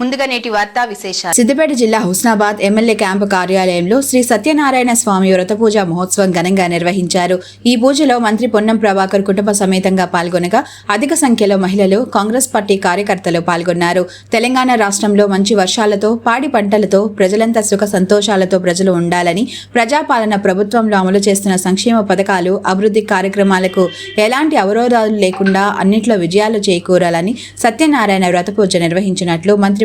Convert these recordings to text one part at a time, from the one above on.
ముందుగా నేటి వార్తా విశేషాలు. సిద్దిపేట జిల్లా హుస్నాబాద్ ఎమ్మెల్యే క్యాంపు కార్యాలయంలో శ్రీ సత్యనారాయణ స్వామి వ్రత పూజ మహోత్సవం ఘనంగా నిర్వహించారు. ఈ పూజలో మంత్రి పొన్నం ప్రభాకర్ కుటుంబ సమేతంగా పాల్గొనగా అధిక సంఖ్యలో మహిళలు కాంగ్రెస్ పార్టీ కార్యకర్తలు పాల్గొన్నారు. తెలంగాణ రాష్ట్రంలో మంచి వర్షాలతో పాడి పంటలతో ప్రజలంతా సుఖ సంతోషాలతో ప్రజలు ఉండాలని ప్రజాపాలన ప్రభుత్వంలో అమలు చేస్తున్న సంక్షేమ పథకాలు అభివృద్ధి కార్యక్రమాలకు ఎలాంటి అవరోధాలు లేకుండా అన్నింటిలో విజయాలు చేకూరాలని సత్యనారాయణ వ్రత పూజ నిర్వహించినట్లు మంత్రి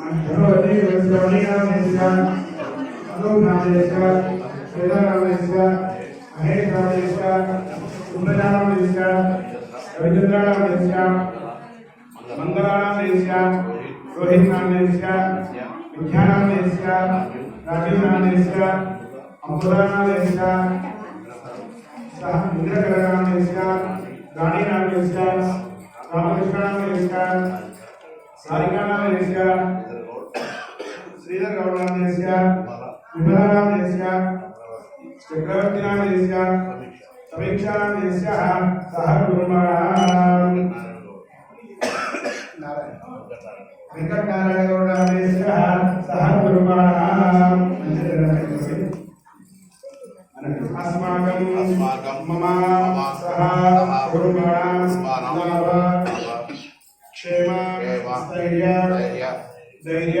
ప్రహసనే నిమగోయ శ్రీమహి దియే నమః ప్రచోదయాత్ శ్రీధర్ గౌడ విమలాదేశ్య చక్రవర్తినామదేశ్య సమీక్షానామదేశ్య సహ కుర్మణాం వెంకటనారాయణ గౌడాదేశ్య సహ కుర్మణాం అస్మాకం మమ సహ కుర్మణాం లాభ క్షేమ స్థైర్య ధైర్య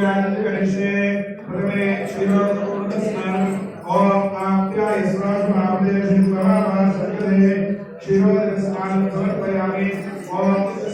जयाति करिष्ये ఓం तत्तदुत्परिः भवत्याभिः श्रीमान् अंगाकर्पूर निराञ्जलि समर्पयामि उदाञ्जलि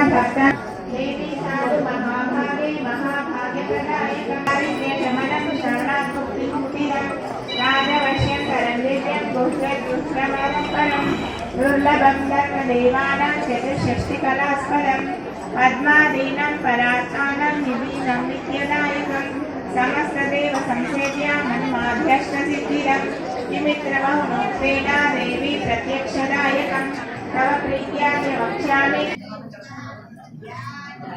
भक्त देवी साधु महाभागे महाभाग्यप्रदाय कारिण्य शमनं शरणां मुक्तिमुक्तिदं राजवश्यं करञ्जित्यं गुह्यदुष्क्रमं परं दुर्लभं धर्मदेवानां चतुष्षष्टिकलास्पदं पद्मादीनं परात्मानं निधीनं नित्यदायकं समस्तदेव संसेव्या मन्माध्यष्टसिद्धिरं निमित्रमहुनोक्तेना देवी प्रत्यक्षदायकं तव प्रीत्या च वक्ष्यामि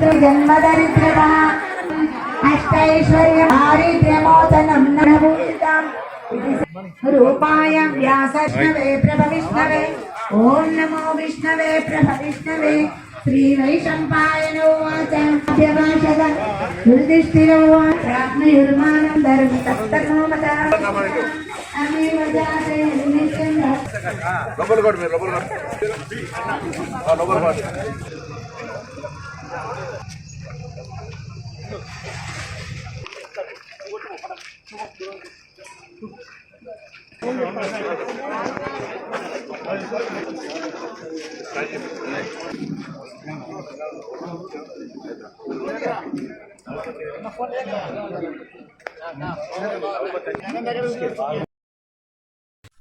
జన్మదరిద్రమ అష్టైశ్వర్య దారిద్ర్యమోచనం నభూషితాం రూపాయ వ్యాసష్ణవే ప్రభ విష్ణవే ఓం నమో విష్ణవే ప్రభ విష్ణవే శ్రీ వైశంపాయనోవాచ అభ్యభాషద యుధిష్ఠిరోవాచ ప్రాజ్ఞయుర్మానం ధర్మి నిత్యం లోపల మీరు లోపల Gracias.